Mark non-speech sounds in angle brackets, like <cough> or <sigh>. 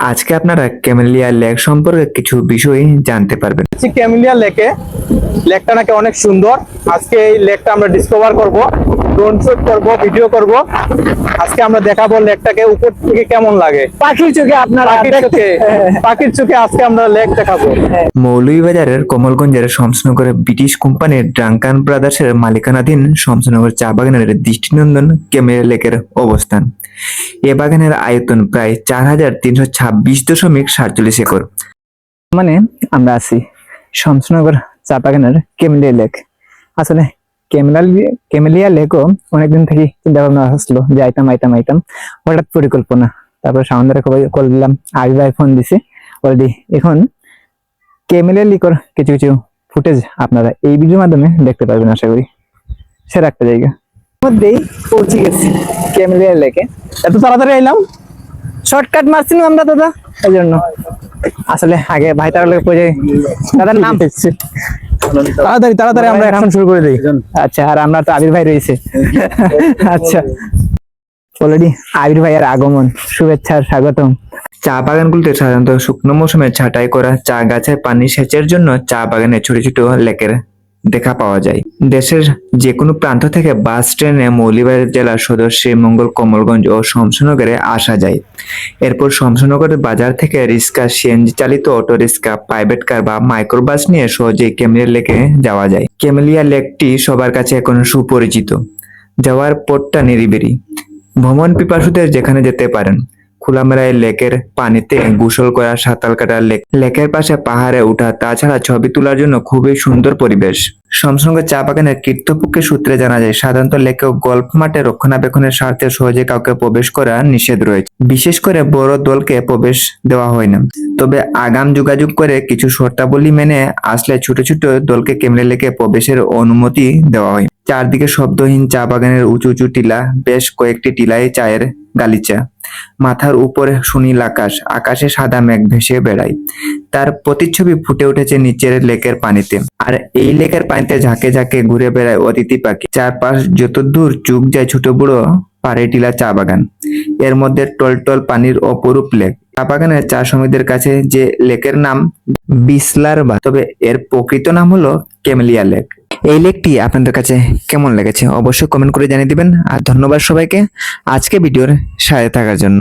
আজকে আপনারা camellia lake সম্পর্কে কিছু বিষয় জানতে পারবেন। ক্যামিলিয়া লেকে। লেকটা নাকি অনেক সুন্দর। আজকে এই লেকটা আমরা ডিসকভার করব ড্রোন শুট করব ভিডিও করব। আজকে আমরা দেখাবো লেকটাকে উপর থেকে কেমন লাগে। পাখির চোখে আপনার পাখির চোখে <laughs> পাখির চোখে আজকে আমরা লেক দেখাবো। মৌলভীবাজারের কমলগঞ্জের শমসনগরে ব্রিটিশ কোম্পানির ড্রাঙ্কান ব্রাদার্সের মালিকানাধীন শমসনগর চা বাগানের দৃষ্টিনন্দন ক্যামেলিয়া লেকের অবস্থান। এ বাগানের আয়তন প্রায় চার হাজার তিনশো ছাব্বিশ দশমিক সাতচল্লিশ একর। মানে আমরা আছি শমসনগর চা বাগানের কেমেলিয়া লেক। আসলে কেমেলিয়া কেমেলিয়া লেকও অনেকদিন থেকে চিন্তা ভাবনা আসলো যে আইতাম আইতাম আইতাম। হঠাৎ পরিকল্পনা। তারপরে সামনে কল দিলাম ভাই ফোন দিছে। অলরেডি এখন কেমেলিয়া লিকর কিছু কিছু ফুটেজ আপনারা এই ভিডিওর মাধ্যমে দেখতে পারবেন আশা করি। সেরা একটা জায়গা। মধ্যেই পৌঁছে গেছি। কেমেলিয়া লেকে এত তাড়াতাড়ি এলাম শর্টকাট মারছিলাম আমরা দাদা। এই জন্য। আসলে আগে ভাই তার লোক পড়ে দাদার নাম? তাড়াতাড়ি তাড়াতাড়ি আমরা এখন শুরু করে দিই। আচ্ছা আর আমরা তো আবির ভাই রয়েছে। আচ্ছা। অলরেডি আবির ভাইয়ের আগমন শুভেচ্ছা আর স্বাগতম। চা বাগানগুলোতে সাধারণত শুকনো মৌসুমে ছাঁটাই করা চা গাছের পানি সেচের জন্য চা বাগানে ছোট ছোট লেকের দেখা পাওয়া যায়। দেশের যে কোনো প্রান্ত থেকে বাস, ট্রেনে মৌলিবাজার জেলার সদর শ্রীমঙ্গল কমলগঞ্জ ও শমশনগরে আসা যায়। এরপর শমশনগরের বাজার থেকে রিক্সা, সিএনজি চালিত অটো রিক্সা, প্রাইভেট কার বা মাইক্রোবাস নিয়ে সহজেই ক্যামেলিয়া লেকে যাওয়া যায়। ক্যামেলিয়া লেকটি সবার কাছে এখন সুপরিচিত। যাওয়ার পথটা নিরিবিরি ভ্রমণ পিপাসুদের যেখানে যেতে পারেন খোলামেলায় লেকের পানিতে গোসল করা, সাঁতার কাটা, লেক লেকের পাশে পাহাড়ে ওঠা, তাছাড়া ছবি তোলার জন্য খুবই সুন্দর পরিবেশ। সমসঙ্গে চা বাগানের কীর্তপক্ষের সূত্রে জানা যায়, সাধারণত লেকে গল্ফ মাঠে রক্ষণাবেক্ষণের স্বার্থে সহজে কাউকে প্রবেশ করা নিষেধ রয়েছে। বিশেষ করে বড় দলকে প্রবেশ দেওয়া হয় না। তবে আগাম যোগাযোগ করে কিছু শর্তাবলী মেনে আসলে ছোট ছোট দলকে কেমলে লেকে প্রবেশের অনুমতি দেওয়া হয়। চারদিকে শব্দহীন চা বাগানের উঁচু উঁচু টিলা, বেশ কয়েকটি টিলায় চায়ের গালিচা। মাথার উপরে সুনীল আকাশ, আকাশে সাদা মেঘ ভেসে বেড়ায়। তার প্রতিচ্ছবি ফুটে উঠেছে নিচের লেকের পানিতে। আর এই লেকের পানিতে ঝাঁকে ঝাঁকে ঘুরে বেড়ায় অতিথি পাখি। চারপাশ যত দূর চুক যায় ছোট বড় পাড়ে টিলা চা বাগান। এর মধ্যে টলটল পানির অপরূপ লেক। চা বাগানের চা শ্রমিকদের কাছে যে লেকের নাম, বিসলার বা তবে এর প্রকৃত নাম হলো কেমলিয়া লেক। এই লেকটি আপনাদের কাছে কেমন লেগেছে অবশ্যই কমেন্ট করে জানিয়ে দেবেন। আর ধন্যবাদ সবাইকে আজকে ভিডিওর সাথে থাকার জন্য।